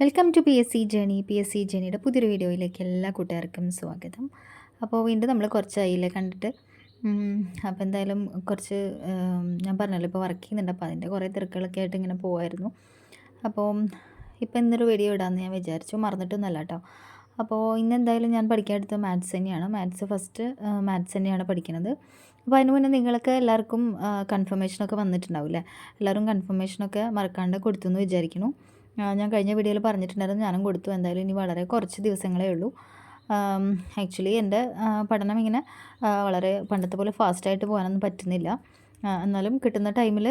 Welcome to P S C journey P S C ജേണിയുടെ പുതിയൊരു വീഡിയോയിലേക്ക് എല്ലാ കൂട്ടുകാർക്കും സ്വാഗതം. അപ്പോൾ വീണ്ടും നമ്മൾ കുറച്ചായില്ലേ കണ്ടിട്ട് അപ്പോൾ എന്തായാലും കുറച്ച് ഞാൻ പറഞ്ഞല്ലോ ഇപ്പോൾ വർക്ക് ചെയ്യുന്നുണ്ട്. അപ്പോൾ അതിന്റെ കുറേ തിരക്കുകളൊക്കെ ആയിട്ട് ഇങ്ങനെ പോവായിരുന്നു. അപ്പോൾ ഇപ്പോൾ ഇന്നൊരു വീഡിയോ ഇടാമെന്ന് ഞാൻ വിചാരിച്ചു. മറന്നിട്ടൊന്നുമല്ല കേട്ടോ. അപ്പോൾ ഇന്ന് എന്തായാലും ഞാൻ പഠിക്കാൻ എടുത്തത് മാത്സ് തന്നെയാണ്. മാത്സ് ഫസ്റ്റ് മാത്സ് തന്നെയാണ് പഠിക്കുന്നത് അപ്പോൾ അതിന് മുന്നേ നിങ്ങൾക്ക് എല്ലാവർക്കും കൺഫർമേഷനൊക്കെ വന്നിട്ടുണ്ടാവില്ലേ? എല്ലാവരും കൺഫർമേഷനൊക്കെ മറക്കാണ്ട് കൊടുത്തു എന്ന് വിചാരിക്കുന്നു. ഞാൻ കഴിഞ്ഞ വീഡിയോയിൽ പറഞ്ഞിട്ടുണ്ടായിരുന്നു ഞാനും കൊടുത്തു. എന്തായാലും ഇനി വളരെ കുറച്ച് ദിവസങ്ങളേ ഉള്ളൂ. ആക്ച്വലി എന്റെ പഠനം ഇങ്ങനെ വളരെ പണ്ടത്തെ പോലെ ഫാസ്റ്റായിട്ട് പോകാനൊന്നും പറ്റുന്നില്ല. എന്നാലും കിട്ടുന്ന ടൈമിൽ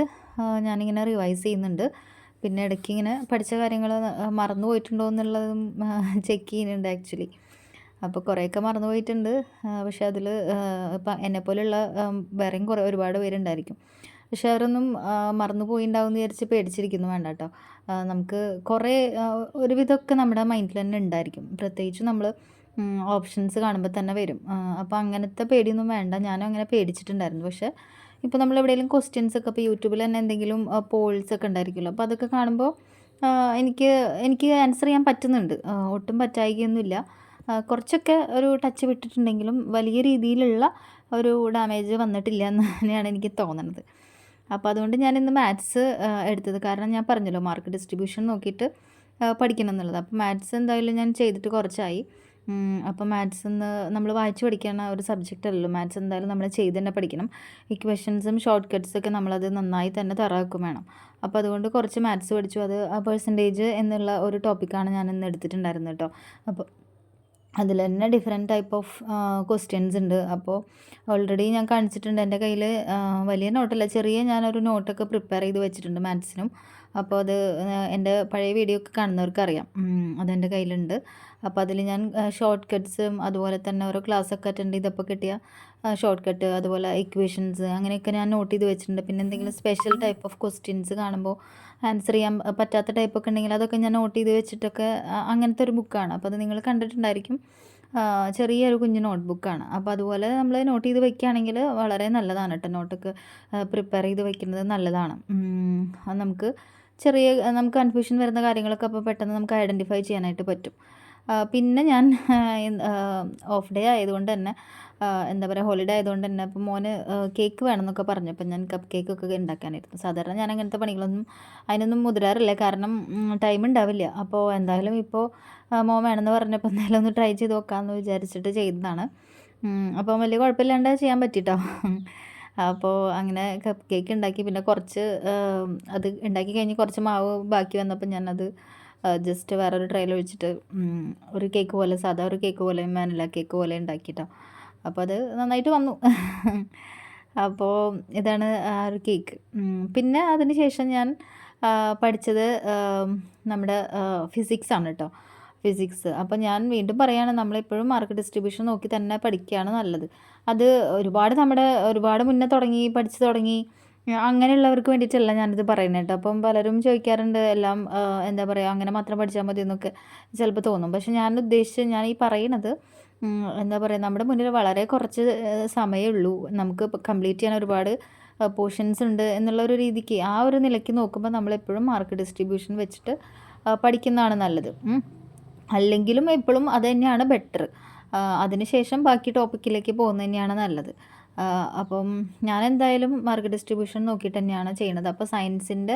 ഞാനിങ്ങനെ റിവൈസ് ചെയ്യുന്നുണ്ട്. പിന്നെ ഇടയ്ക്ക് ഇങ്ങനെ പഠിച്ച കാര്യങ്ങൾ മറന്നു പോയിട്ടുണ്ടോ എന്നുള്ളതും ചെക്ക് ചെയ്യുന്നുണ്ട് ആക്ച്വലി അപ്പോൾ കുറേയൊക്കെ മറന്നു പോയിട്ടുണ്ട്. പക്ഷേ അതിൽ ഇപ്പം എന്നെപ്പോലെയുള്ള വേറെയും കുറേ ഒരുപാട് പേരുണ്ടായിരിക്കും. പക്ഷേ അവരൊന്നും മറന്നുപോയിണ്ടാവുമെന്ന് വിചാരിച്ച് പേടിച്ചിരിക്കുന്നു വേണ്ട കേട്ടോ നമുക്ക് കുറേ ഒരുവിധമൊക്കെ നമ്മുടെ മൈൻഡിൽ തന്നെ ഉണ്ടായിരിക്കും പ്രത്യേകിച്ച് നമ്മൾ ഓപ്ഷൻസ് കാണുമ്പോൾ തന്നെ വരും. അപ്പോൾ അങ്ങനത്തെ പേടിയൊന്നും വേണ്ട. ഞാനും അങ്ങനെ പേടിച്ചിട്ടുണ്ടായിരുന്നു. പക്ഷേ ഇപ്പോൾ നമ്മൾ എവിടെയെങ്കിലും ക്വസ്റ്റ്യൻസ് ഒക്കെ ഇപ്പോൾ യൂട്യൂബിൽ തന്നെ എന്തെങ്കിലും പോൾസ് ഒക്കെ ഉണ്ടായിരിക്കുമല്ലോ അപ്പോൾ അതൊക്കെ കാണുമ്പോൾ എനിക്ക് എനിക്ക് ആൻസർ ചെയ്യാൻ പറ്റുന്നുണ്ട്. ഒട്ടും പറ്റായികയൊന്നുമില്ല. കുറച്ചൊക്കെ ഒരു ടച്ച് വിട്ടിട്ടുണ്ടെങ്കിലും വലിയ രീതിയിലുള്ള ഒരു ഡാമേജ് വന്നിട്ടില്ല എന്ന് തന്നെയാണ് എനിക്ക് തോന്നുന്നത് അപ്പോൾ അതുകൊണ്ട് ഞാൻ ഇന്ന് മാത്സ് എടുത്തത്. കാരണം ഞാൻ പറഞ്ഞല്ലോ മാർക്ക് ഡിസ്ട്രിബ്യൂഷൻ നോക്കിയിട്ട് പഠിക്കണം എന്നുള്ളത്. അപ്പോൾ മാത്സ് എന്തായാലും ഞാൻ ചെയ്തിട്ട് കുറച്ചായി. അപ്പോൾ മാത്സ് എന്ന് നമ്മൾ വായിച്ച് പഠിക്കുന്ന ഒരു സബ്ജക്റ്റ് അല്ലല്ലോ. മാത്സ് എന്തായാലും നമ്മൾ ചെയ്ത് തന്നെ പഠിക്കണം. ഇക്വഷൻസും ഷോർട്ട് കട്ട്സൊക്കെ നമ്മളത് നന്നായി തന്നെ തറാക്കും വേണം. അപ്പോൾ അതുകൊണ്ട് കുറച്ച് മാത്സ് പഠിച്ചു. അത് ആ പെർസെന്റേജ് എന്നുള്ള ഒരു ടോപ്പിക്കാണ് ഞാൻ ഇന്ന് എടുത്തിട്ടുണ്ടായിരുന്നത് കേട്ടോ. അപ്പോൾ അതിൽ തന്നെ ഡിഫറെന്റ് ടൈപ്പ് ഓഫ് ക്വസ്റ്റ്യൻസ് ഉണ്ട്. അപ്പോൾ ഓൾറെഡി ഞാൻ കാണിച്ചിട്ടുണ്ട്. എന്റെ കയ്യിൽ വലിയ നോട്ടല്ല ചെറിയ ഞാനൊരു നോട്ടൊക്കെ പ്രിപ്പയർ ചെയ്ത് വെച്ചിട്ടുണ്ട് മാത്സിനും അപ്പോൾ അത് എന്റെ പഴയ വീഡിയോ ഒക്കെ കാണുന്നവർക്ക് അറിയാം ഉം, അതെന്റെ കയ്യിലുണ്ട്. അപ്പോൾ അതിൽ ഞാൻ ഷോർട്ട് കട്ട്സും അതുപോലെ തന്നെ ഓരോ ക്ലാസ്സൊക്കെ അറ്റൻഡ് ചെയ്തപ്പോൾ കിട്ടിയ ഷോർട്ട് കട്ട് അതുപോലെ ഇക്വേഷൻസ് അങ്ങനെയൊക്കെ ഞാൻ നോട്ട് ചെയ്ത് വെച്ചിട്ടുണ്ട്. പിന്നെ എന്തെങ്കിലും സ്പെഷ്യൽ ടൈപ്പ് ഓഫ് ക്വസ്റ്റ്യൻസ് കാണുമ്പോൾ ആൻസർ ചെയ്യാൻ പറ്റാത്ത ടൈപ്പൊക്കെ ഉണ്ടെങ്കിൽ അതൊക്കെ ഞാൻ നോട്ട് ചെയ്ത് വെച്ചിട്ടൊക്കെ അങ്ങനത്തെ ഒരു ബുക്കാണ് അപ്പോൾ അത് നിങ്ങൾ കണ്ടിട്ടുണ്ടായിരിക്കും. ചെറിയൊരു കുഞ്ഞു നോട്ട് ബുക്കാണ് അപ്പോൾ അതുപോലെ നമ്മൾ നോട്ട് ചെയ്ത് വെക്കുകയാണെങ്കിൽ വളരെ നല്ലതാണ് കേട്ടോ. നോട്ടൊക്കെ പ്രിപ്പയർ ചെയ്ത് വെക്കുന്നത് നല്ലതാണ്. നമുക്ക് ചെറിയ നമുക്ക് കൺഫ്യൂഷൻ വരുന്ന കാര്യങ്ങളൊക്കെ അപ്പോൾ പെട്ടെന്ന് നമുക്ക് ഐഡന്റിഫൈ ചെയ്യാനായിട്ട് പറ്റും. പിന്നെ ഞാൻ ഓഫ് ഡേ ആയതുകൊണ്ട് തന്നെ എന്താ പറയുക ഹോളിഡേ ആയതുകൊണ്ട് തന്നെ അപ്പോൾ മോന് കേക്ക് വേണമെന്നൊക്കെ പറഞ്ഞപ്പോൾ ഞാൻ കപ്പ് കേക്ക് ഒക്കെ ഉണ്ടാക്കാനായിരുന്നു. സാധാരണ ഞാൻ അങ്ങനത്തെ പണികളൊന്നും അതിനൊന്നും മുതിരാറില്ല. കാരണം ടൈം ഉണ്ടാവില്ല. അപ്പോൾ എന്തായാലും ഇപ്പോൾ മോൻ വേണമെന്ന് പറഞ്ഞപ്പോൾ എന്തായാലും ഒന്ന് ട്രൈ ചെയ്ത് നോക്കാമെന്ന് വിചാരിച്ചിട്ട് ചെയ്തതാണ്. അപ്പോൾ വലിയ കുഴപ്പമില്ലാണ്ട് ചെയ്യാൻ പറ്റിട്ടോ. അപ്പോൾ അങ്ങനെ കപ്പ് കേക്ക് ഉണ്ടാക്കി. പിന്നെ കുറച്ച് അത് ഉണ്ടാക്കി കഴിഞ്ഞ് കുറച്ച് മാവ് ബാക്കി വന്നപ്പോൾ ഞാനത് ജസ്റ്റ് വേറൊരു ട്രയൽ ഒഴിച്ചിട്ട് ഒരു കേക്ക് പോലെ സാധാ ഒരു കേക്ക് പോലെ മാനില കേക്ക് പോലെ ഉണ്ടാക്കിയിട്ടോ അപ്പോൾ അത് നന്നായിട്ട് വന്നു. അപ്പോൾ ഇതാണ് ആ ഒരു കേക്ക് പിന്നെ അതിന് ശേഷം ഞാൻ പഠിച്ചത് നമ്മുടെ ഫിസിക്സ് ആണ് കേട്ടോ ഫിസിക്സ് അപ്പോൾ ഞാൻ വീണ്ടും പറയുകയാണ് നമ്മളെപ്പോഴും മാർക്ക് ഡിസ്ട്രിബ്യൂഷൻ നോക്കി തന്നെ പഠിക്കുകയാണ് നല്ലത്. അത് ഒരുപാട് നമ്മുടെ ഒരുപാട് മുന്നേ തുടങ്ങി പഠിച്ചു തുടങ്ങി അങ്ങനെയുള്ളവർക്ക് വേണ്ടിയിട്ടല്ല ഞാനിത് പറയുന്നത് കേട്ടോ. അപ്പം പലരും ചോദിക്കാറുണ്ട് എല്ലാം എന്താ പറയുക അങ്ങനെ മാത്രം പഠിച്ചാൽ മതി എന്നൊക്കെ ചിലപ്പോൾ തോന്നും. പക്ഷെ ഞാൻ ഉദ്ദേശിച്ച് ഞാൻ ഈ പറയണത് എന്താ പറയുക നമ്മുടെ മുന്നിൽ വളരെ കുറച്ച് സമയമേ ഉള്ളൂ. നമുക്ക് കംപ്ലീറ്റ് ചെയ്യാൻ ഒരുപാട് പോർഷൻസ് ഉണ്ട് എന്നുള്ള ഒരു രീതിക്ക് ആ ഒരു നിലയ്ക്ക് നോക്കുമ്പോൾ നമ്മളെപ്പോഴും മാർക്ക് ഡിസ്ട്രിബ്യൂഷൻ വെച്ചിട്ട് പഠിക്കുന്നതാണ് നല്ലത്. അല്ലെങ്കിലും എപ്പോഴും അത് തന്നെയാണ് ബെറ്റർ അതിനുശേഷം ബാക്കി ടോപ്പിക്കിലേക്ക് പോകുന്നത് തന്നെയാണ് നല്ലത്. അപ്പം ഞാൻ എന്തായാലും മാർക്ക് ഡിസ്ട്രിബ്യൂഷൻ നോക്കിയിട്ട് തന്നെയാണ് ചെയ്യുന്നത് അപ്പോൾ സയൻസിന്റെ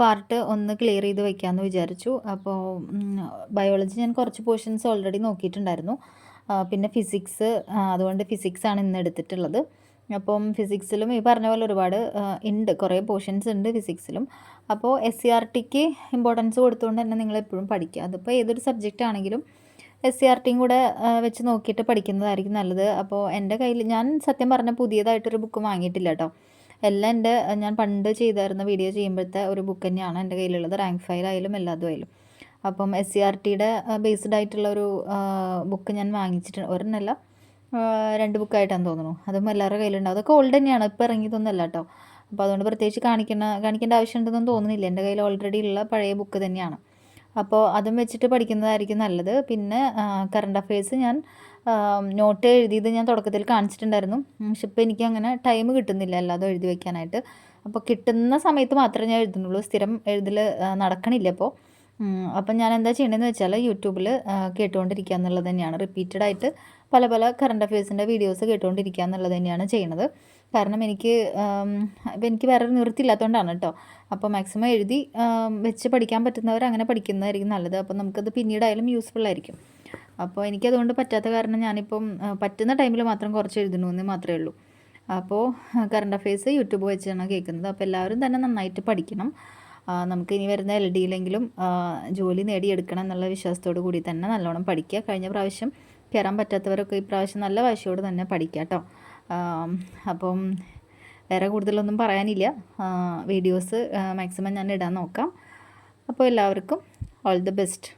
പാർട്ട് ഒന്ന് ക്ലിയർ ചെയ്ത് വെക്കാമെന്ന് വിചാരിച്ചു. അപ്പോൾ ബയോളജി ഞാൻ കുറച്ച് പോർഷൻസ് ഓൾറെഡി നോക്കിയിട്ടുണ്ടായിരുന്നു. പിന്നെ ഫിസിക്സ് അതുകൊണ്ട് ഫിസിക്സ് ആണ് ഇന്ന് എടുത്തിട്ടുള്ളത്. അപ്പം ഫിസിക്സിലും ഈ പറഞ്ഞ പോലെ ഒരുപാട് ഉണ്ട്. കുറേ പോർഷൻസ് ഉണ്ട് ഫിസിക്സിലും. അപ്പോൾ എസ് സി ആർ ടിക്ക് ഇമ്പോർട്ടൻസ് കൊടുത്തുകൊണ്ട് തന്നെ നിങ്ങൾ എപ്പോഴും പഠിക്കുക. അതിപ്പോൾ ഏതൊരു സബ്ജക്റ്റ് ആണെങ്കിലും എസ് സി ആർ ടിയും കൂടെ വെച്ച് നോക്കിയിട്ട് പഠിക്കുന്നതായിരിക്കും നല്ലത്. അപ്പോൾ എന്റെ കയ്യിൽ ഞാൻ സത്യം പറഞ്ഞാൽ പുതിയതായിട്ടൊരു ബുക്ക് വാങ്ങിയിട്ടില്ല കേട്ടോ. എല്ലാം എന്റെ ഞാൻ പണ്ട് ചെയ്തായിരുന്ന വീഡിയോ ചെയ്യുമ്പോഴത്തെ ഒരു ബുക്ക് തന്നെയാണ് എന്റെ കയ്യിലുള്ളത്. റാങ്ക് ഫയൽ ആയാലും എല്ലാതും ആയാലും. അപ്പം എസ് സി ആർ ടിയുടെ ബേസ്ഡ് ആയിട്ടുള്ള ഒരു ബുക്ക് ഞാൻ വാങ്ങിച്ചിട്ടുണ്ട് ഒരെണ്ണമല്ല രണ്ട് ബുക്കായിട്ടാണ് തോന്നുന്നു. അതും എല്ലാവരുടെ കയ്യിലുണ്ടാവും അതൊക്കെ ഓൾഡ് തന്നെയാണ്. ഇപ്പോൾ ഇറങ്ങിയതൊന്നുമല്ല കേട്ടോ അപ്പോൾ അതുകൊണ്ട് പ്രത്യേകിച്ച് കാണിക്കണ കാണിക്കേണ്ട ആവശ്യമുണ്ടെന്നൊന്നും തോന്നുന്നില്ല. എന്റെ കയ്യിൽ ഓൾറെഡി ഉള്ള പഴയ ബുക്ക് തന്നെയാണ്. അപ്പോൾ അതും വെച്ചിട്ട് പഠിക്കുന്നതായിരിക്കും നല്ലത്. പിന്നെ കറണ്ട് അഫയേഴ്സ് ഞാൻ നോട്ട് എഴുതിയത് ഞാൻ തുടക്കത്തിൽ കാണിച്ചിട്ടുണ്ടായിരുന്നു. പക്ഷെ ഇപ്പോൾ എനിക്ക് അങ്ങനെ ടൈം കിട്ടുന്നില്ല അല്ലാതെ എഴുതി വയ്ക്കാനായിട്ട് അപ്പോൾ കിട്ടുന്ന സമയത്ത് മാത്രമേ ഞാൻ എഴുതുന്നുള്ളൂ. സ്ഥിരം എഴുതൽ നടക്കണില്ല അപ്പോൾ അപ്പം ഞാൻ എന്താ ചെയ്യണമെന്ന് വെച്ചാൽ യൂട്യൂബിൽ കേട്ടുകൊണ്ടിരിക്കുക എന്നുള്ളത് തന്നെയാണ്. റിപ്പീറ്റഡ് ആയിട്ട് പല പല കറണ്ട് അഫയേഴ്സിന്റെ വീഡിയോസ് കേട്ടുകൊണ്ടിരിക്കുക എന്നുള്ളത് തന്നെയാണ് ചെയ്യണത്. കാരണം എനിക്ക് ഇപ്പം എനിക്ക് വേറെ നിവൃത്തിയില്ലാത്തതുകൊണ്ടാണ് കേട്ടോ അപ്പോൾ മാക്സിമം എഴുതി വെച്ച് പഠിക്കാൻ പറ്റുന്നവർ അങ്ങനെ പഠിക്കുന്നതായിരിക്കും നല്ലത്. അപ്പോൾ നമുക്കത് പിന്നീടായാലും യൂസ്ഫുൾ ആയിരിക്കും. അപ്പോൾ എനിക്കതുകൊണ്ട് പറ്റാത്ത കാരണം ഞാനിപ്പം പറ്റുന്ന ടൈമിൽ മാത്രം കുറച്ച് എഴുതണമെന്ന് മാത്രമേ ഉള്ളൂ. അപ്പോൾ കറണ്ട് അഫയേഴ്സ് യൂട്യൂബ് വെച്ചാണ് കേൾക്കുന്നത്. അപ്പോൾ എല്ലാവരും തന്നെ നന്നായിട്ട് പഠിക്കണം. നമുക്ക് ഇനി വരുന്ന എൽ ഡിയിലെങ്കിലും ജോലി നേടിയെടുക്കണം എന്നുള്ള വിശ്വാസത്തോടു കൂടി തന്നെ നല്ലോണം പഠിക്കുക. കഴിഞ്ഞ പ്രാവശ്യം കയറാൻ പറ്റാത്തവരൊക്കെ ഈ പ്രാവശ്യം നല്ല വാശിയോട് തന്നെ പഠിക്കുക കേട്ടോ. അപ്പം വേറെ കൂടുതലൊന്നും പറയാനില്ല. വീഡിയോസ് മാക്സിമം ഞാൻ ഇടാൻ നോക്കാം. അപ്പോൾ എല്ലാവർക്കും ഓൾ ദി ബെസ്റ്റ്